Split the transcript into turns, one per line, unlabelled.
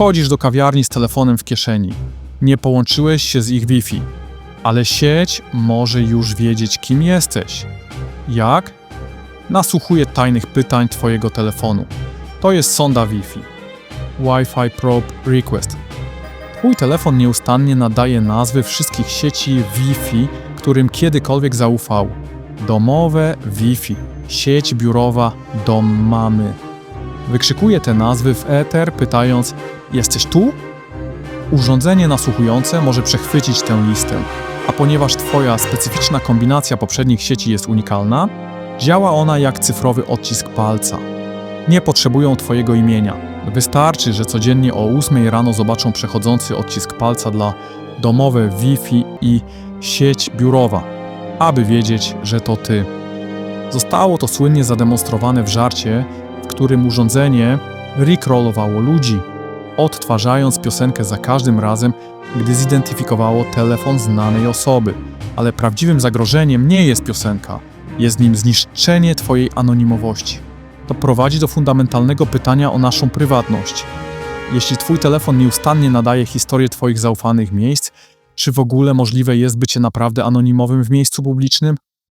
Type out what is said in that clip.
Wchodzisz do kawiarni z telefonem w kieszeni. Nie połączyłeś się z ich Wi-Fi, ale sieć może już wiedzieć, kim jesteś. Jak? Nasłuchuje tajnych pytań Twojego telefonu. To jest sonda Wi-Fi. Wi-Fi Probe Request. Twój telefon nieustannie nadaje nazwy wszystkich sieci Wi-Fi, którym kiedykolwiek zaufał. Domowe Wi-Fi, sieć biurowa, dom mamy. Wykrzykuje te nazwy w eter, pytając: Jesteś tu? Urządzenie nasłuchujące może przechwycić tę listę, a ponieważ Twoja specyficzna kombinacja poprzednich sieci jest unikalna, działa ona jak cyfrowy odcisk palca. Nie potrzebują Twojego imienia. Wystarczy, że codziennie o 8 rano zobaczą przechodzący odcisk palca dla domowe Wi-Fi i sieć biurowa, aby wiedzieć, że to Ty. Zostało to słynnie zademonstrowane w żarcie, którym urządzenie recrollowało ludzi, odtwarzając piosenkę za każdym razem, gdy zidentyfikowało telefon znanej osoby. Ale prawdziwym zagrożeniem nie jest piosenka, jest nim zniszczenie Twojej anonimowości. To prowadzi do fundamentalnego pytania o naszą prywatność. Jeśli Twój telefon nieustannie nadaje historię Twoich zaufanych miejsc, czy w ogóle możliwe jest bycie naprawdę anonimowym w miejscu publicznym?